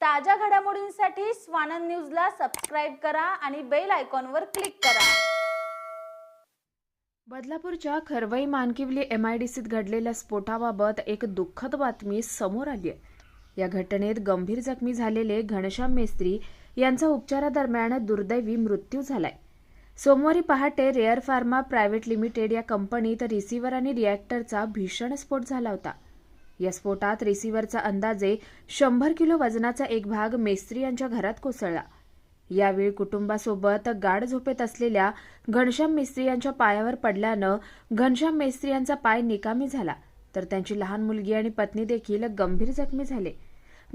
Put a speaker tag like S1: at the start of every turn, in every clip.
S1: ताज्या घडामोडींसाठी स्वानंद न्यूजला सबस्क्राईब करा आणि बेल आयकॉनवर क्लिक करा.
S2: बदलापूरच्या Kharvai Mankivli M I D सीत घडलेल्या स्फोटाबाबत एक दुःखद बातमी समोर आली आहे या घटनेत गंभीर जखमी झालेले घनश्याम मेस्त्री यांचा उपचारादरम्यान दुर्दैवी मृत्यू झालाय. सोमवारी पहाटे रेअर फार्मा प्रायव्हेट लिमिटेड या कंपनीत रिसिव्हर आणि रिॲक्टरचा भीषण स्फोट झाला होता. या स्फोटात रिसिव्हरचा अंदाजे शंभर किलो वजनाचा एक भाग मेस्त्री यांच्या घरात कोसळला. यावेळी कुटुंबासोबत गाढ झोपेत असलेल्या घनश्याम मेस्त्री यांच्या पायावर पडल्यानं घनश्याम मेस्त्री यांचा पाय निकामी झाला. तर त्यांची लहान मुलगी आणि पत्नी देखील गंभीर जखमी झाले.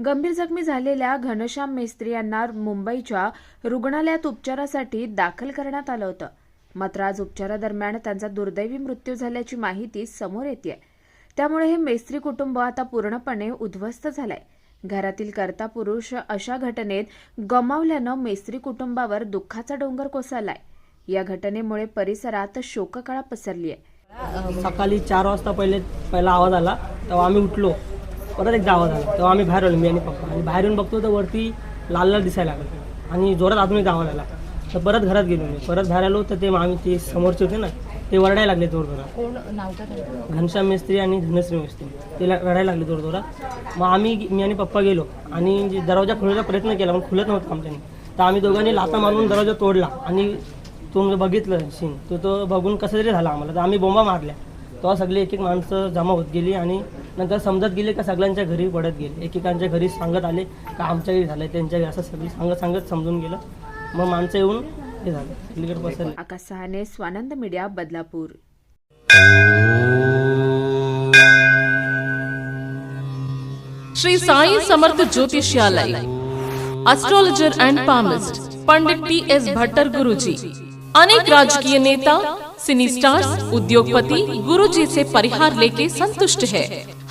S2: गंभीर जखमी झालेल्या घनश्याम मेस्त्री यांना मुंबईच्या रुग्णालयात उपचारासाठी दाखल करण्यात आलं होतं. मात्र आज उपचारादरम्यान त्यांचा दुर्दैवी मृत्यू झाल्याची माहिती समोर येते त्यामुळे हे मेस्त्री कुटुंब आता पूर्णपणे उद्ध्वस्त झालंय. घरातील कर्ता पुरुष अशा घटनेत गमावल्यानं मेस्त्री कुटुंबावर दुःखाचा डोंगर कोसळलाय. या घटनेमुळे परिसरात शोककळा पसरली आहे
S3: सकाळी चार वाजता पहिले पहिला आवाज आला तेव्हा आम्ही उठलो. परत एकदा आवाज आला तेव्हा आम्ही बाहेर आलो मी आणि पप्पा. आणि बाहेर येऊन बघतो तर वरती लाल लाल दिसायला लागलं. आणि जोरात अजून एकदा आवाज आला. तर परत घरात गेलो मी. परत बाहेर आलो तर ते आम्ही ते समोरचे होते ना ते वरडायला लागले जोर जोरात.
S4: कोण? नाव काय त्यांचं?
S3: घनश्याम मिस्त्री आणि धनश्री मिस्त्री. ते ला- रडायला लागले जोर जोरात. मग आम्ही मी आणि पप्पा गेलो आणि जे दरवाजा खोलायचा प्रयत्न केला पण खुलत नव्हता आमच्याने तर आम्ही दोघांनी लाता मारून दरवाजा तोडला आणि तो म्हणजे बघितलं सीन तो तो बघून कसं तरी झाला आम्हाला. तर आम्ही बोंबा मारल्या. तेव्हा सगळे एक एक माणसं जमा होत गेली आणि नंतर समजत गेले का सगळ्यांच्या घरी पडत गेले. एकेकांच्या घरी सांगत आले का आमच्या घरी झालं त्यांच्या घरी असं सगळी सांगत सांगत समजून गेलं. मग माणसं येऊन
S2: Akash Sahane Swanand media Badlapur
S5: Shri Sai Samarth Jyotishalay astrologer and palmist Pandit T S Bhattar Guruji अनेक राजकीय नेता सिनी स्टार्स उद्योगपति गुरुजी से परिहार लेके संतुष्ट है